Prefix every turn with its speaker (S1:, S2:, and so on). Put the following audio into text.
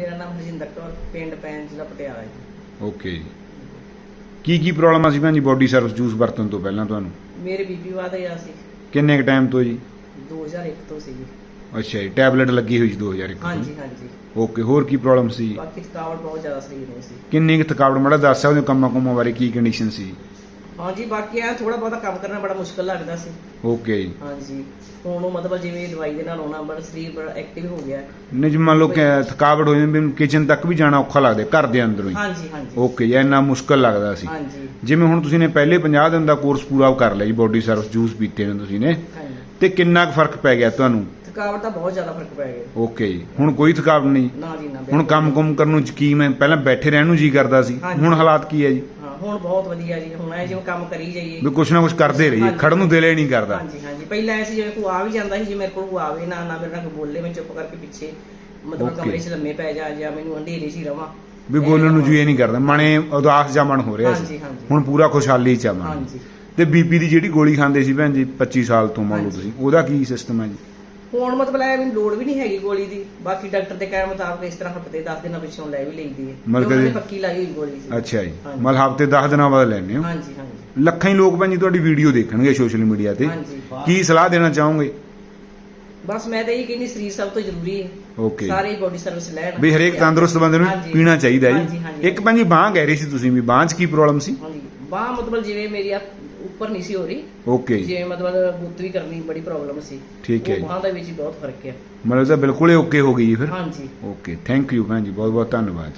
S1: ਮੇਰਾ ਨਾਮ ਹਰਜਿੰਦਰ ਕੌਰ ਪਿੰਡ ਪੈਨ ਜ਼ਿਲ੍ਹਾ ਪਟਿਆਲਾ ਜੀ।
S2: ਓਕੇ ਜੀ। ਕੀ ਕੀ ਪ੍ਰੋਬਲਮ ਆ ਸੀ ਭੈਣ ਜੀ ਬੋਡੀ ਸਰਵਿਸ ਜੂਸ ਵਰਤਣ ਤੋਂ ਪਹਿਲਾਂ ਤੁਹਾਨੂੰ?
S1: ਮੇਰੇ ਬੀਪੀ ਵਧ ਗਿਆ ਸੀ।
S2: ਕਿੰਨੇ ਕ ਟਾਈਮ ਤੋਂ ਜੀ?
S1: 2001 ਤੋਂ ਸੀਗੀ
S2: ਅੱਛਾ ਜੀ ਟੈਬਲੇਟ ਲੱਗੀ ਹੋਈ ਸੀ 2001 ਤੋਂ।
S1: ਹਾਂਜੀ ਹਾਂਜੀ।
S2: ਓਕੇ ਹੋਰ ਕੀ ਪ੍ਰੋਬਲਮ ਸੀ?
S1: ਬਾਕੀ ਥਕਾਵਟ ਬਹੁਤ ਜ਼ਿਆਦਾ ਸਰੀਰ ਨੂੰ ਸੀ।
S2: ਕਿੰਨੀ ਕੁ ਥਕਾਵਟ ਮਾੜਾ ਦੱਸ ਸਕਦੇ ਹੋ ਕੰਮਾਂ ਕੁੰਮਾਂ ਬਾਰੇ ਕੀ ਕੰਡੀਸ਼ਨ ਸੀ?
S1: ਹਾਂਜੀ ਬਾਕੀ ਆ ਥੋੜਾ ਬਹੁਤਾ ਕੰਮ ਕਰਨਾ ਬੜਾ ਮੁਸ਼ਕਲ ਲੱਗਦਾ ਸੀ।
S2: ਓਕੇ ਜੀ।
S1: ਹਾਂਜੀ ਹੁਣ ਉਹ ਮਤਲਬ ਜਿਵੇਂ ਦਵਾਈ ਦੇ ਨਾਲ ਹੋਣਾ ਬੜਾ ਸਰੀਰ ਬੜਾ ਐਕਟਿਵ ਹੋ ਗਿਆ।
S2: ਨਹੀਂ ਜੇ ਮੰਨ ਲਓ ਕਿ ਥਕਾਵਟ ਹੋ ਜਾਂਦੀ ਵੀ ਕਿਚਨ ਤੱਕ ਵੀ ਜਾਣਾ ਔਖਾ ਲੱਗਦਾ ਘਰ ਦੇ ਅੰਦਰੋਂ ਹੀ।
S1: ਹਾਂਜੀ ਹਾਂਜੀ।
S2: ਓਕੇ ਜੀ ਇੰਨਾ ਮੁਸ਼ਕਲ ਲੱਗਦਾ ਸੀ।
S1: ਹਾਂਜੀ।
S2: ਜਿਵੇਂ ਹੁਣ ਤੁਸੀਂ ਨੇ ਪਹਿਲੇ 50 ਦਿਨ ਦਾ ਕੋਰਸ ਪੂਰਾ ਕਰ ਲਿਆ ਜੀ ਬੋਡੀ ਸਰਵਿਸ ਜੂਸ ਪੀਤੇ ਨੇ ਤੁਸੀਂ ਨੇ। ਤੇ ਕਿੰਨਾ ਕੁ ਫ਼ਰਕ ਪੈ ਗਿਆ ਤੁਹਾਨੂੰ?
S1: ਥਕਾਵਟ ਦਾ ਬਹੁਤ ਜ਼ਿਆਦਾ ਫ਼ਰਕ ਪੈ ਗਿਆ।
S2: ਓਕੇ ਜੀ ਹੁਣ ਕੋਈ ਥਕਾਵਟ ਨਹੀਂ।
S1: ਨਾ ਜੀ ਨਾ
S2: ਹੁਣ
S1: ਬਿਲਕੁਲ।
S2: ਕੰਮ ਕੁਮ ਕਰਨ ਨੂੰ ਯਕੀਨ ਹੈ ਪਹਿਲਾਂ ਬੈਠੇ ਰਹਿਣ ਨੂੰ ਜੀ ਕਰਦਾ ਸੀ। ਹੁਣ ਹਾਲਾਤ ਕੀ ਹੈ ਜੀ?
S1: ਹੁਣ ਬਹੁਤ ਵਧੀਆ ਜੀ ਹੁਣ ਐ ਜਿਵੇਂ ਕੰਮ ਕਰੀ ਜਾਈਏ।
S2: ਵੀ ਕੁਛ ਨਾ ਕੁਛ ਕਰਦੇ ਰਹੀਏ
S1: ਹਾਂਜੀ।
S2: ਖੜਨ ਨੂੰ ਦਿਲ ਹੀ ਨਹੀਂ ਕਰਦਾ।
S1: ਹਾਂਜੀ ਹਾਂਜੀ। ਪਹਿਲਾਂ ਐਸੀ ਜਿਵੇਂ ਕੋਈ ਆ ਵੀ ਜਾਂਦਾ ਸੀ ਜੇ ਮੇਰੇ ਕੋਲ ਕੋਈ ਆਵੇ ਨਾ ਨਾ ਮੇਰੇ ਨਾਲ ਕੋਈ ਬੋਲੇ ਮੈਂ ਚੁੱਪ ਕਰਕੇ ਪਿੱਛੇ ਮਤਲਬ
S2: Okay.
S1: ਕਮਰੇ 'ਚ ਲੰਮੇ ਪੈ ਜਾ ਜਾਂ ਮੈਨੂੰ ਅੰਧੇਰੇ 'ਚ ਹੀ ਰਵਾਂ।
S2: ਵੀ ਬੋਲਣ ਨੂੰ ਜੀ ਨਹੀਂ ਕਰਦਾ। ਮਨੇ ਉਦਾਸ ਜਾਂ ਮਨ ਹੋ ਰਿਹਾ ਸੀ।
S1: ਹਾਂਜੀ ਹਾਂਜੀ।
S2: ਹੁਣ ਪੂਰਾ ਖੁਸ਼ਹਾਲੀ ਚ ਆ ਮਨ।
S1: ਹਾਂਜੀ।
S2: ਤੇ ਬੀਪੀ ਦੀ ਜਿਹੜੀ ਗੋਲੀ ਖਾਂਦੇ ਸੀ ਭੈਣ ਜੀ 25 ਸਾਲ ਤੋਂ ਮੰਨ ਲਓ
S1: ਹਾਂਜੀ।
S2: ਤੁਸੀਂ ਉਹਦਾ ਕੀ ਸਿਸਟਮ ਹੈ ਜੀ?
S1: ਹੁਣ ਮਤਲਬ ਐ ਮੈਨੂੰ ਲੋੜ ਵੀ ਨਹੀਂ ਹੈਗੀ ਗੋਲੀ ਦੀ। ਬਾਕੀ ਡਾਕਟਰ ਦੇ ਕਹਿਣ ਮੁਤਾਬਕ ਇਸ ਤਰ੍ਹਾਂ ਹਫ਼ਤੇ 10 ਦਿਨਾਂ ਪਿੱਛੋਂ ਲੈ ਵੀ ਲਈਦੀ ਹੈ।
S2: ਮਤਲਬ
S1: ਉਹਨਾਂ ਪੱਕੀ ਲਾਈ ਹੋਈ ਗੋਲੀ ਸੀ।
S2: ਅੱਛਾ ਜੀ।
S1: ਹਾਂਜੀ।
S2: ਮਤਲਬ ਹਫ਼ਤੇ 10 ਦਿਨਾਂ ਬਾਅਦ ਲੈਣੇ ਹੋ?
S1: ਹਾਂਜੀ ਹਾਂਜੀ।
S2: ਲੱਖਾਂ ਹੀ ਲੋਕ ਭੈਣ ਜੀ ਤੁਹਾਡੀ ਵੀਡੀਓ ਦੇਖਣਗੇ ਸੋਸ਼ਲ ਮੀਡੀਆ ਤੇ।
S1: ਹਾਂਜੀ।
S2: ਕੀ ਸਲਾਹ ਦੇਣਾ ਚਾਹੋਗੇ?
S1: ਬਸ ਮੈਂ ਤਾਂ ਇਹ ਕਹਿੰਦੀ ਸਰੀਰ ਸਭ ਤੋਂ ਜ਼ਰੂਰੀ ਹੈ।
S2: ਓਕੇ।
S1: ਸਾਰੇ ਬੋਡੀ ਸਰਵਿਸ ਲੈਣ।
S2: ਵੀ ਹਰੇਕ ਤੰਦਰੁਸਤ ਬੰਦੇ ਨੂੰ
S1: ਹਾਂਜੀ।
S2: ਪੀਣਾ ਚਾਹੀਦਾ
S1: ਹਾਂਜੀ,
S2: ਜੀ।
S1: ਹਾਂਜੀ।
S2: ਇੱਕ ਭੈਣ ਜੀ ਬਾਂਹ ਕਹਿ ਰਹੀ ਸੀ ਤੁਸੀਂ ਵੀ ਬਾਂਹ 'ਚ ਕੀ ਪ੍ਰੋਬਲਮ ਸੀ?
S1: ਹਾਂਜੀ। ਬਾਹ ਮਤਲਬ ਜਿਵੇਂ ਮੇਰੀ ਆ ਉੱਪਰ ਨਹੀਂ ਸੀ ਹੋ ਰਹੀ।
S2: ਓਕੇ ਜੀ।
S1: ਜਿਵੇਂ ਮਤਲਬ ਗੁੱਤ ਵੀ ਕਰਨੀ ਬੜੀ ਪ੍ਰੋਬਲਮ ਸੀ।
S2: ਠੀਕ ਹੈ ਜੀ।
S1: ਬਾਂਹ ਦੇ ਵਿੱਚ ਹੀ ਬਹੁਤ ਫ਼ਰਕ ਹੈ।
S2: ਮਤਲਬ ਤਾਂ ਬਿਲਕੁਲ ਹੀ ਓਕੇ ਹੋ ਗਈ ਜੀ ਫਿਰ।
S1: ਹਾਂਜੀ।
S2: ਓਕੇ ਥੈਂਕ ਯੂ ਭੈਣ ਜੀ ਬਹੁਤ ਬਹੁਤ ਧੰਨਵਾਦ।